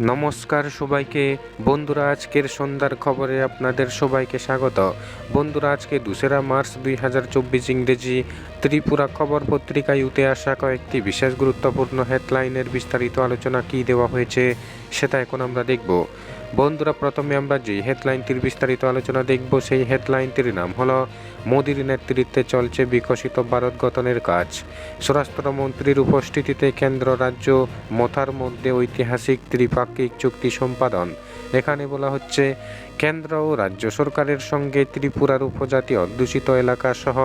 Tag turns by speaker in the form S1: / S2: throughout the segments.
S1: নমস্কার সবাইকে। বন্ধুরা, আজকের সন্ধ্যার খবরে আপনাদের সবাইকে স্বাগত। বন্ধুরা, আজকে দুসেরা মার্চ দুই হাজার চব্বিশ ইংরেজি ত্রিপুরা খবর পত্রিকায় উঠে আসা কয়েকটি বিশেষ গুরুত্বপূর্ণ হেডলাইনের বিস্তারিত আলোচনা কী দেওয়া হয়েছে, সেটা এখন আমরা দেখব। বন্ধুরা, প্রথমে আমরা যে হেডলাইনটির বিস্তারিত আলোচনা দেখব, সেই হেডলাইনটির নাম হলো মোদির নেতৃত্বে চলছে বিকশিত ভারত গঠনের কাজ। স্বরাষ্ট্রমন্ত্রীর উপস্থিতিতে কেন্দ্র রাজ্য মথার মধ্যে ঐতিহাসিক ত্রিপাক্ষিক চুক্তি সম্পাদন। এখানে বলা হচ্ছে, কেন্দ্র ও রাজ্য সরকারের সঙ্গে ত্রিপুরার উপজাতি অধ্যুষিত এলাকা সহ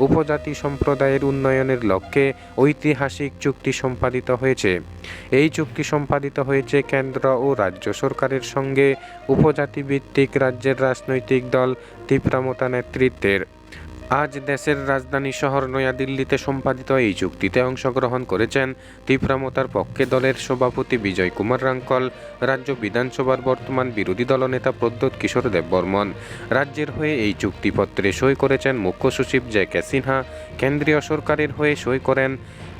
S1: উপজাতি সম্প্রদায়ের উন্নয়নের লক্ষ্যে ঐতিহাসিক চুক্তি সম্পাদিত হয়েছে। এই চুক্তি সম্পাদিত হয়েছে কেন্দ্র ও রাজ্য সরকারের সঙ্গে উপজাতি ভিত্তিক রাজ্যের রাজনৈতিক দল তীব্রামতা নেতৃত্বের। আজ দেশের রাজধানী শহর নয়াদিল্লিতে সম্পাদিত এই চুক্তিতে অংশগ্রহণ করেছেন তীব্রামতার পক্ষে দলের সভাপতি বিজয় কুমার রাঙ্কল, রাজ্য বিধানসভার বর্তমান বিরোধী দলনেতা প্রদ্যোৎ কিশোর দেববর্মন। রাজ্যের হয়ে এই চুক্তিপত্রে সই করেছেন মুখ্য সচিব জে কে সিনহা, কেন্দ্রীয় সরকারের হয়ে সই করেন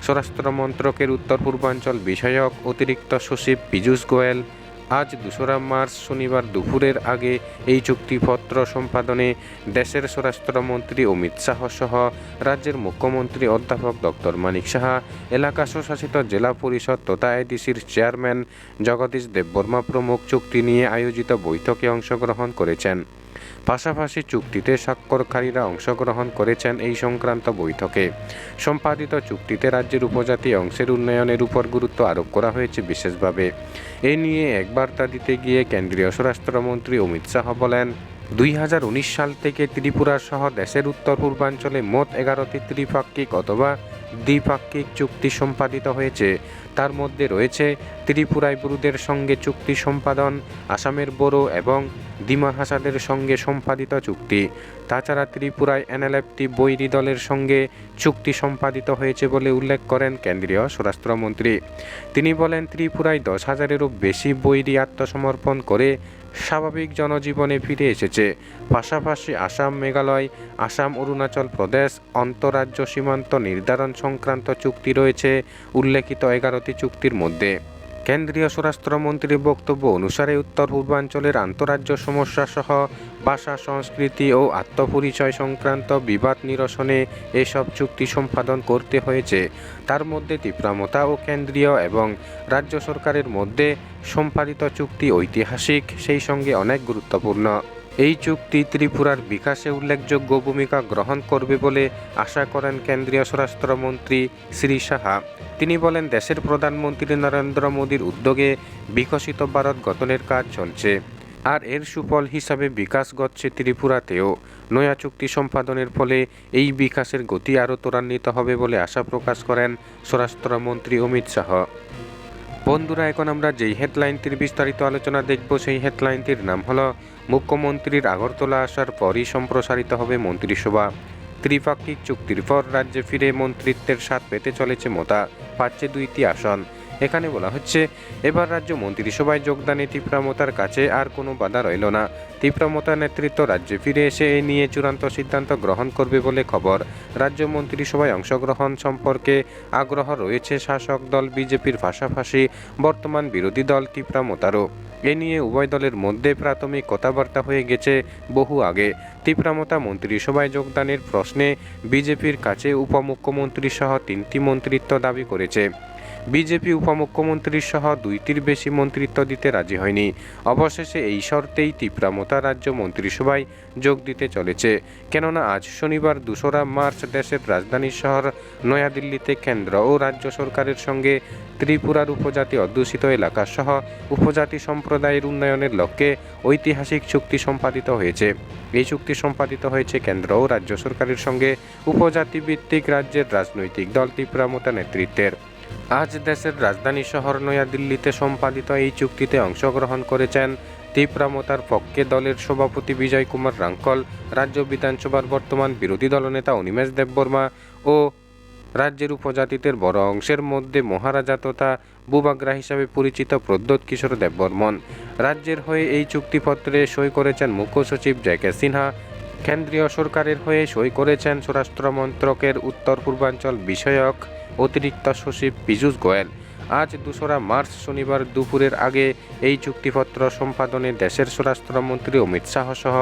S1: স্বরাষ্ট্র মন্ত্রকের উত্তর পূর্বাঞ্চল বিষয়ক অতিরিক্ত সচিব পীযূষ গোয়েল। আজ দোসরা মার্চ শনিবার দুপুরের আগে এই চুক্তিপত্র সম্পাদনে দেশের স্বরাষ্ট্রমন্ত্রী অমিত শাহ সহ রাজ্যের মুখ্যমন্ত্রী অধ্যাপক ডক্টর মানিক সাহা, এলাকা স্বশাসিত জেলা পরিষদ তথা আইডিসির চেয়ারম্যান জগদীশ দেববর্মা প্রমুখ চুক্তি নিয়ে আয়োজিত বৈঠকে অংশগ্রহণ করেছেন। পাশাপাশি চুক্তিতে স্বাক্ষরকারীরা অংশগ্রহণ করেছেন এই সংক্রান্ত বৈঠকে। সম্পাদিত চুক্তিতে রাজ্যের উপজাতি অংশের উন্নয়নের উপর গুরুত্ব আরোপ করা হয়েছে বিশেষভাবে। এ নিয়ে এক বার্তা দিতে গিয়ে কেন্দ্রীয় স্বরাষ্ট্রমন্ত্রী অমিত শাহ বলেন, দুই হাজার উনিশ সাল থেকে ত্রিপুরা সহ দেশের উত্তর পূর্বাঞ্চলে মোট এগারোটি ত্রিপাক্ষিক অথবা দ্বিপাক্ষিক চুক্তি সম্পাদিত হয়েছে। তার মধ্যে রয়েছে ত্রিপুরায় বুরুদের সঙ্গে চুক্তি সম্পাদন, আসামের বড়ো এবং দিমা হাসাদের সঙ্গে সম্পাদিত চুক্তি। তাছাড়া ত্রিপুরায় এনএলএফটি বৈরী দলের সঙ্গে চুক্তি সম্পাদিত হয়েছে বলে উল্লেখ করেন কেন্দ্রীয় স্বরাষ্ট্রমন্ত্রী। তিনি বলেন, ত্রিপুরায় দশ হাজারেরও বেশি বৈরী আত্মসমর্পণ করে স্বাভাবিক জনজীবনে ফিরে এসেছে। পাশাপাশি আসাম মেঘালয়, আসাম অরুণাচল প্রদেশ অন্তরাজ্য সীমান্ত নির্ধারণ সংক্রান্ত চুক্তি রয়েছে, উল্লেখিত এগারোটি চুক্তির মধ্যে। কেন্দ্রীয় স্বরাষ্ট্রমন্ত্রীর বক্তব্য অনুসারে উত্তর পূর্বাঞ্চলের আন্তরাজ্য সমস্যাসহ ভাষা, সংস্কৃতি ও আত্মপরিচয় সংক্রান্ত বিবাদ নিরসনে এসব চুক্তি সম্পাদন করতে হয়েছে। তার মধ্যে তীব্রামতা ও কেন্দ্রীয় এবং রাজ্য সরকারের মধ্যে সম্পাদিত চুক্তি ঐতিহাসিক, সেই সঙ্গে অনেক গুরুত্বপূর্ণ। এই চুক্তি ত্রিপুরার বিকাশে উল্লেখযোগ্য ভূমিকা গ্রহণ করবে বলে আশা করেন কেন্দ্রীয় স্বরাষ্ট্রমন্ত্রী শ্রী সাহা। তিনি বলেন, দেশের প্রধানমন্ত্রী নরেন্দ্র মোদীর উদ্যোগে বিকশিত ভারত গঠনের কাজ চলছে। আর এর সুফল হিসাবে বিকাশ ঘটছে ত্রিপুরাতেও। নয়া চুক্তি সম্পাদনের ফলে এই বিকাশের গতি আরও ত্বরান্বিত হবে বলে আশা প্রকাশ করেন স্বরাষ্ট্রমন্ত্রী অমিত শাহ। বন্ধুরা, এখন আমরা যেই হেডলাইনটির বিস্তারিত আলোচনা দেখব, সেই হেডলাইনটির নাম হলো, মুখ্যমন্ত্রীর আগরতলা আসার পরই সম্প্রসারিত হবে মন্ত্রিসভা। ত্রিপাক্ষিক চুক্তির পর রাজ্যে ফিরে মন্ত্রিত্বের স্বাদ পেতে চলেছে মোতা পাচ্ছে দুইটি আসন। এখানে বলা হচ্ছে, এবার রাজ্য মন্ত্রিসভায় যোগদানে তীব্রামতার কাছে আর কোনো বাধা রইল না। তীব্রামতার নেতৃত্ব রাজ্যে ফিরে এসে এ নিয়ে চূড়ান্ত সিদ্ধান্ত গ্রহণ করবে বলে খবর। রাজ্য মন্ত্রিসভায় অংশগ্রহণ সম্পর্কে আগ্রহ রয়েছে শাসক দল বিজেপির পাশাপাশি বর্তমান বিরোধী দল তীব্রামতারও এ নিয়ে উভয় দলের মধ্যে প্রাথমিক কথাবার্তা হয়ে গেছে বহু আগে। তীব্রামতা মন্ত্রিসভায় যোগদানের প্রশ্নে বিজেপির কাছে উপমুখ্যমন্ত্রী সহ তিনটি মন্ত্রিত্ব দাবি করেছে। বিজেপি উপমুখ্যমন্ত্রীর সহ দুইটির বেশি মন্ত্রিত্ব দিতে রাজি হয়নি। অবশেষে এই শর্তেই তীব্রামতা রাজ্য মন্ত্রিসভায় যোগ দিতে চলেছে। কেননা আজ শনিবার দোসরা মার্চ দেশের রাজধানী শহর নয়াদিল্লিতে কেন্দ্র ও রাজ্য সরকারের সঙ্গে ত্রিপুরার উপজাতি অধ্যুষিত এলাকা সহ উপজাতি সম্প্রদায়ের উন্নয়নের লক্ষ্যে ঐতিহাসিক চুক্তি সম্পাদিত হয়েছে। এই চুক্তি সম্পাদিত হয়েছে কেন্দ্র ও রাজ্য সরকারের সঙ্গে উপজাতি ভিত্তিক রাজ্যের রাজনৈতিক দল তীব্রামতা নেতৃত্বের। আজ দেশের রাজধানী শহর নয়াদিল্লিতে সম্পাদিত এই চুক্তিতে অংশগ্রহণ করেছেন তীব্রামতার পক্ষে দলের সভাপতি বিজয় কুমার রাঙ্কল, রাজ্য বিধানসভার বর্তমান বিরোধী দলনেতা অনিমেষ দেববর্মা ও রাজ্যের উপজাতিদের বড় অংশের মধ্যে মহারাজা তথা বুবাগ্রা হিসাবে পরিচিত প্রদ্যোৎ কিশোর দেববর্মন। রাজ্যের হয়ে এই চুক্তিপত্রে সই করেছেন মুখ্য সচিব কে সিনহা, কেন্দ্রীয় সরকারের হয়ে সই করেছেন স্বরাষ্ট্র মন্ত্রকের উত্তর পূর্বাঞ্চল বিষয়ক অতিরিক্ত সচিব পীযূষ গোয়েল। আজ দোসরা মার্চ শনিবার দুপুরের আগে এই চুক্তিপত্র সম্পাদনে দেশের স্বরাষ্ট্রমন্ত্রী অমিত শাহ সহ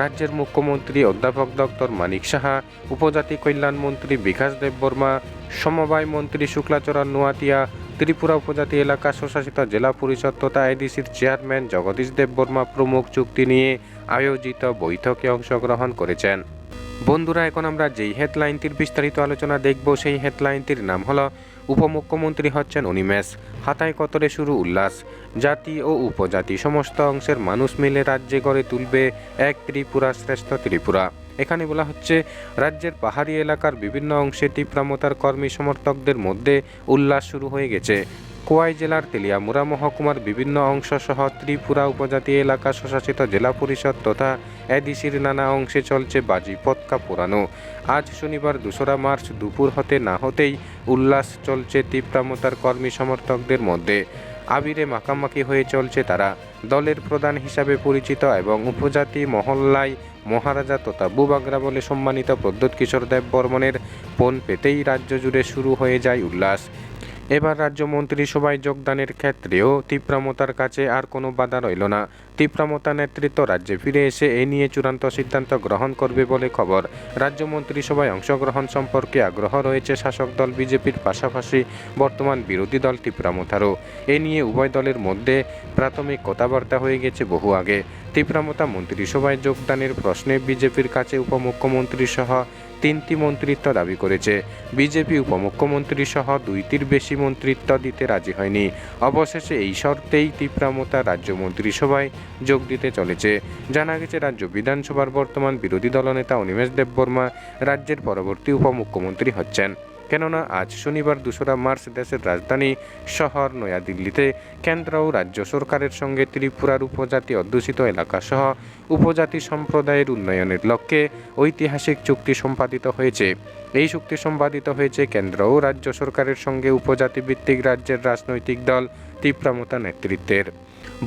S1: রাজ্যের মুখ্যমন্ত্রী অধ্যাপক ডক্টর মানিক সাহা, উপজাতি কল্যাণ মন্ত্রী বিকাশ দেববর্মা সমবায় মন্ত্রী শুক্লাচরণ নোয়াতিয়া, ত্রিপুরা উপজাতি এলাকা স্বশাসিত জেলা পরিষদ তথা এডিসির চেয়ারম্যান জগদীশ দেববর্মা প্রমুখ চুক্তি নিয়ে আয়োজিত বৈঠকে অংশগ্রহণ করেছেন। বন্ধুরা, এখন আমরা যেই হেডলাইনটির বিস্তারিত আলোচনা দেখব, সেই হেডলাইনটির নাম হলো উপমুখ্যমন্ত্রী হচ্ছেন অনিমেষ। হাতায় কতরে শুরু উল্লাস? জাতি ও উপজাতি সমস্ত অংশের মানুষ মিলে রাজ্যে গড়ে তুলবে এক ত্রিপুরা শ্রেষ্ঠ ত্রিপুরা। এখানে বলা হচ্ছে, রাজ্যের পাহাড়ি এলাকার বিভিন্ন অংশে তীব্রামতার কর্মী সমর্থকদের মধ্যে উল্লাস শুরু হয়ে গেছে। কোয়াই জেলার তেলিয়ামুড়া মহকুমার বিভিন্ন অংশ সহ ত্রিপুরা উপজাতি এলাকা স্বশাসিত জেলা পরিষদ তথা এডিসির নানা অংশে চলছে বাজি পতকা পোড়ানো। আজ শনিবার দোসরা মার্চ দুপুর হতে না হতেই উল্লাস চলছে তীব্রামতার কর্মী সমর্থকদের মধ্যে। আবিরে মাখামাখি হয়ে চলছে তারা। দলের প্রধান হিসাবে পরিচিত এবং উপজাতি মহল্লায় মহারাজা তথা বুবাগরা বলে সম্মানিত প্রদ্যোৎ কিশোর দেব বর্মনের পণ পেতেই রাজ্য জুড়ে শুরু হয়ে যায় উল্লাস। এবার রাজ্য মন্ত্রিসভায় যোগদানের ক্ষেত্রেও তীব্রামতার কাছে আর কোনো বাধা রইল না। তীব্রামতা নেতৃত্ব রাজ্যে ফিরে এসে এ নিয়ে চূড়ান্ত সিদ্ধান্ত গ্রহণ করবে বলে খবর। রাজ্য মন্ত্রিসভায় অংশগ্রহণ সম্পর্কে আগ্রহ রয়েছে শাসক দল বিজেপির পাশাপাশি বর্তমান বিরোধী দল তীব্রামতারও। এ নিয়ে উভয় দলের মধ্যে প্রাথমিক কথাবার্তা হয়ে গেছে বহু আগে। তীব্রামতা মন্ত্রিসভায় যোগদানের প্রশ্নে বিজেপির কাছে উপমুখ্যমন্ত্রী সহ তিনটি মন্ত্রিত্ব দাবি করেছে। বিজেপি উপমুখ্যমন্ত্রী সহ দুইটির বেশি মন্ত্রিত্ব দিতে রাজি হয়নি। অবশেষে এই শর্তেই তীব্রামতা রাজ্য মন্ত্রিসভায় যোগ দিতে চলেছে। জানা গেছে, রাজ্য বিধানসভার বর্তমান বিরোধী দলনেতা অনিমেষ দেববর্মা রাজ্যের পরবর্তী উপমুখ্যমন্ত্রী হচ্ছেন। কেননা আজ শনিবার দোসরা মার্চ দেশের রাজধানী শহর নয়াদিল্লিতে কেন্দ্র ও রাজ্য সরকারের সঙ্গে ত্রিপুরার উপজাতি অধ্যুষিত এলাকা সহ উপজাতি সম্প্রদায়ের উন্নয়নের লক্ষ্যে ঐতিহাসিক চুক্তি সম্পাদিত হয়েছে। এই চুক্তি সম্পাদিত হয়েছে কেন্দ্র ও রাজ্য সরকারের সঙ্গে উপজাতি ভিত্তিক রাজ্যের রাজনৈতিক দল তীব্রামতা নেতৃত্বের।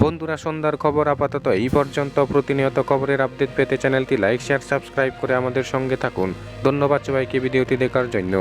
S1: বন্ধুরা, সন্ধ্যার খবর আপাতত এই পর্যন্ত। প্রতিনিয়ত খবরের আপডেট পেতে চ্যানেলটি লাইক, শেয়ার, সাবস্ক্রাইব করে আমাদের সঙ্গে থাকুন। ধন্যবাদ সবাইকে ভিডিওটি দেখার জন্য।